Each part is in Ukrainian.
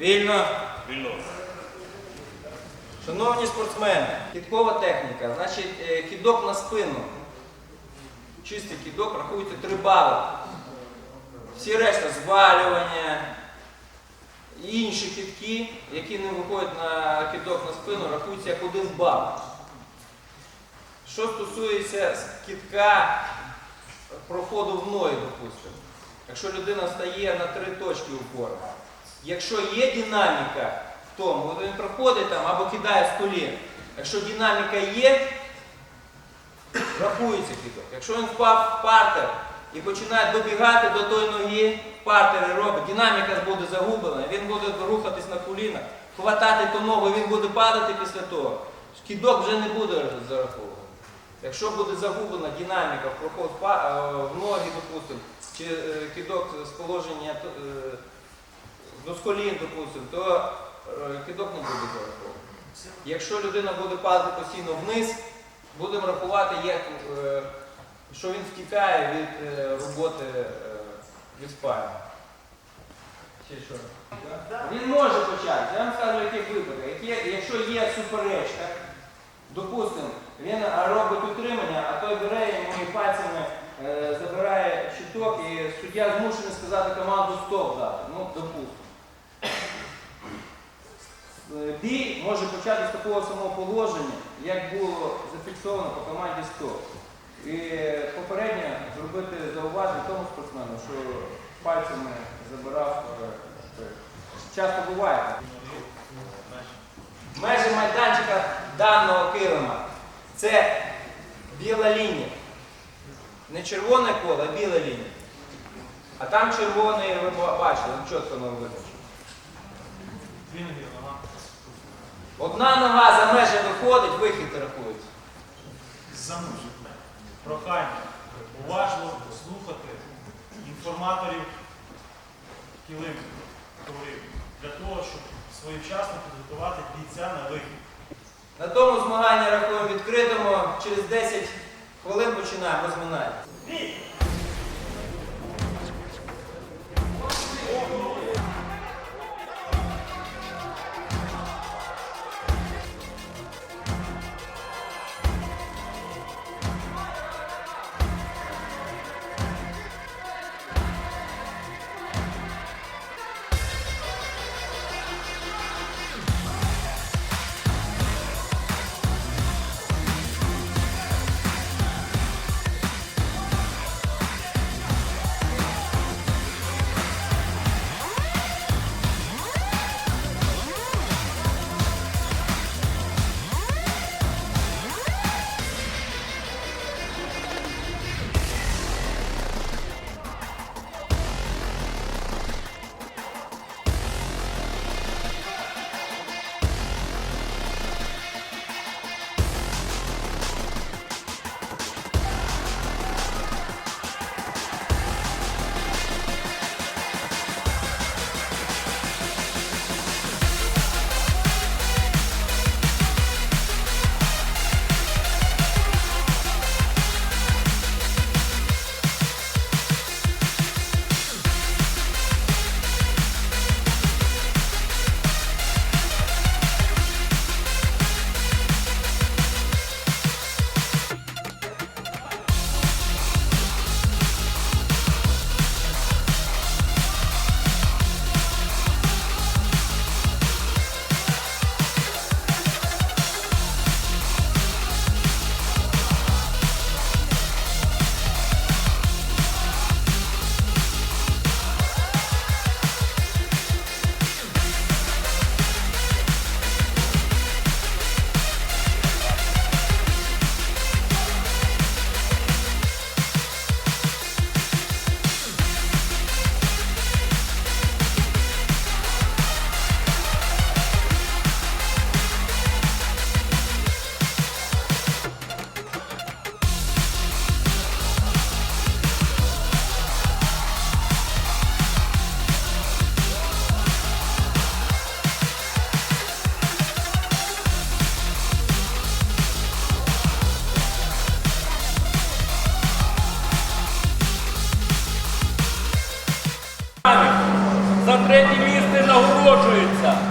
Вільно. Вільно. Шановні спортсмени, кіткова техніка, значить е, кідок на спину. Чистий кідок рахується 3 бали. Всі решта звалювання, інші кітки, які не виходять на кідок на спину, рахуються як 1 бал. Що стосується кітка проходу в ноги, допустимо. Якщо людина стає на три точки упору, якщо є динаміка в тому, він проходить там або кидає з колін, якщо динаміка є, рахується кидок. Якщо він впав в партер і починає добігати до тої ноги, в партері робить, динаміка буде загублена, він буде рухатись на колінах, хватати ту ногу, він буде падати після того. Кидок вже не буде зарахований. Якщо буде загублена динаміка проход е, в ноги, допустимо, чи е, кидок з положення е, до колін, допустимо, то е, кидок не буде зарахований. Якщо людина буде падати постійно вниз, будемо рахувати, як, е, що він втікає від е, роботи від що? Він може почати. Я вам скажу. Які- Якщо є суперечка, допустимо, він робить утримання, а той бере йому і пальцями забирає щиток, і суддя змушений сказати команду стоп дати. Ну, допустимо. Е, Бій може почати з такого самого положення, як було зафіксовано по команді стоп. І попередньо зробити зауваження тому спортсмену, що пальцями забирав. е. Часто буває. Межі майданчика даного килима це біла лінія. Не червоне коло, а біла лінія. А там червоний, ви бачили, чітко нам визначено. Одна нога за межі виходить, вихід рахується. Замужить. Прохання. Уважно слухати інформаторів килим турів для того, щоб своєчасно підготувати бійця на вихід. На тому змагання рахуємо відкритому. Через 10 хвилин починаємо розминання.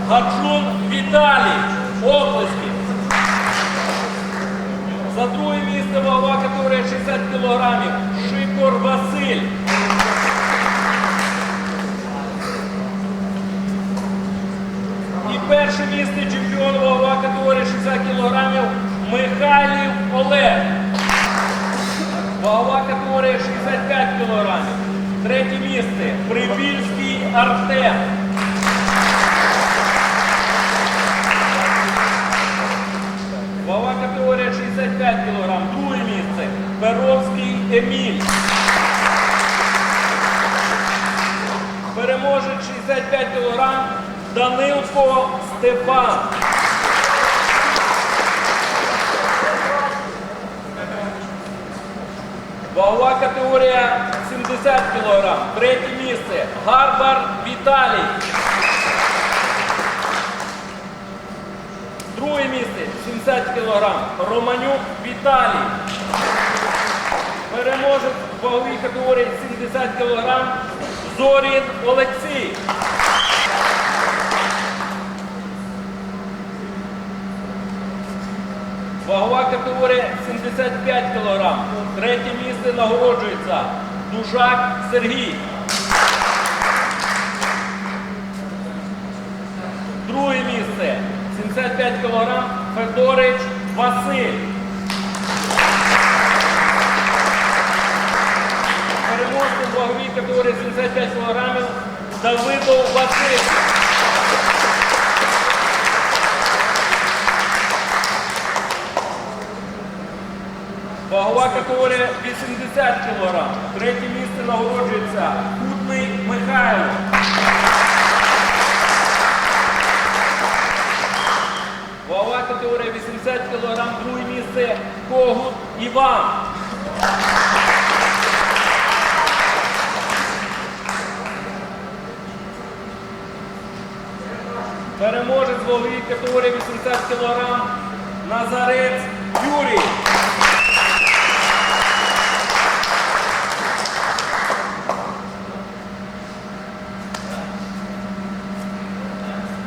Гаджун Віталій. Облески. За друге місце вагова категорія 60 кілограмів. Шикор Василь. І перше місце чемпіон вагова категорія 60 кілограмів Михайлів Олег. Вагова категорія 65 кілограмів. Третє місце Прибільський Артем. Кг. Друге місце Перовський Еміль. Переможець 65 кг Данилко Степан. Вагова категорія 70 кг. Третє місце Гарбар Віталій. Друге місце 70 кг. Романюк Віталій. Переможець ваговій категорії 70 кг. Зорін Олексій. Вагова категорія 75 кг. Третє місце нагороджується Дужак Сергій. Друге місце 75 кг Федорич Василь. Переможцем ваговій категорії 75 кг Давидов Василь. Вагова категорія 80 кг. Третє місце нагороджується Кутний Михайло. Категорія 80 кг, друге місце Когут Іван. Переможець ваговій категорії 80 кг Назарець Юрій.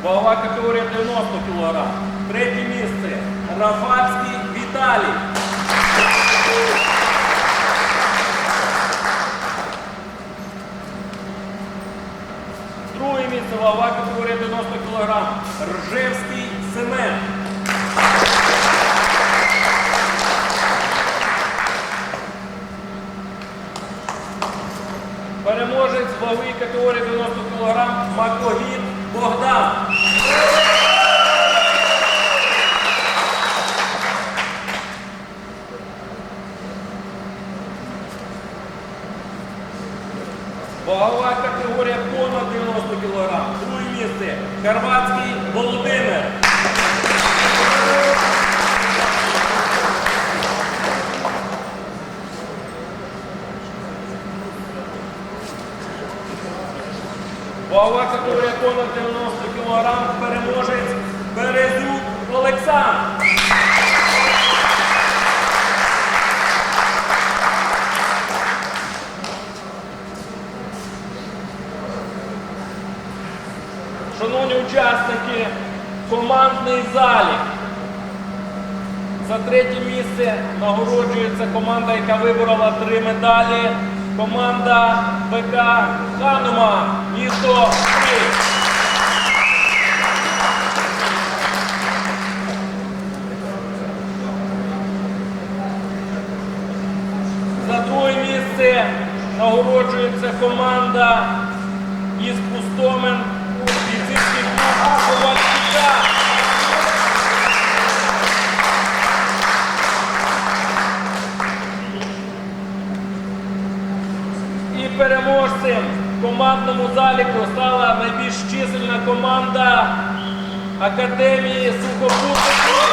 Вагова категорія 90 кг. Третє місце Рафальський Віталій. Друге місце вагова категорія 90 кг. Ржевський Семен. Переможець ваговій категорії 90 кг Макогін Богдан. Вагова категорія понад 90 кг. Друге місце Хорватський Володимир. Вагова категорія понад 90 кг. Переможець командний залік. За третє місце нагороджується команда, яка виборола три медалі. Команда БК Ханума, місто Київ. За друге місце нагороджується команда із Пустомен переможцем в командному заліку стала найбільш чисельна команда Академії сухопутних.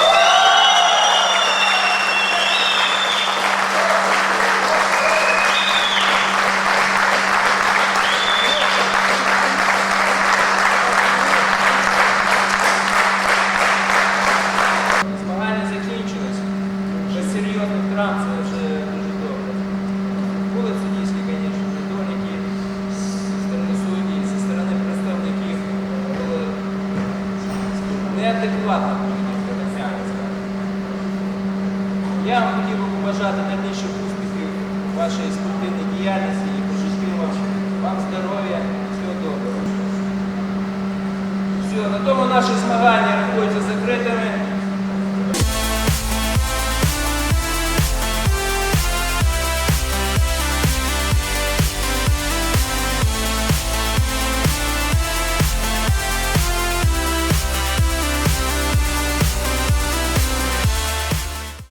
Неадекватно поведінка, так. Я вам хотів би побажати найбільших успіхів вашої спортивної діяльності і по вам, вам здоров'я, всього доброго. Все, на тому наші змагання рахуються закритими.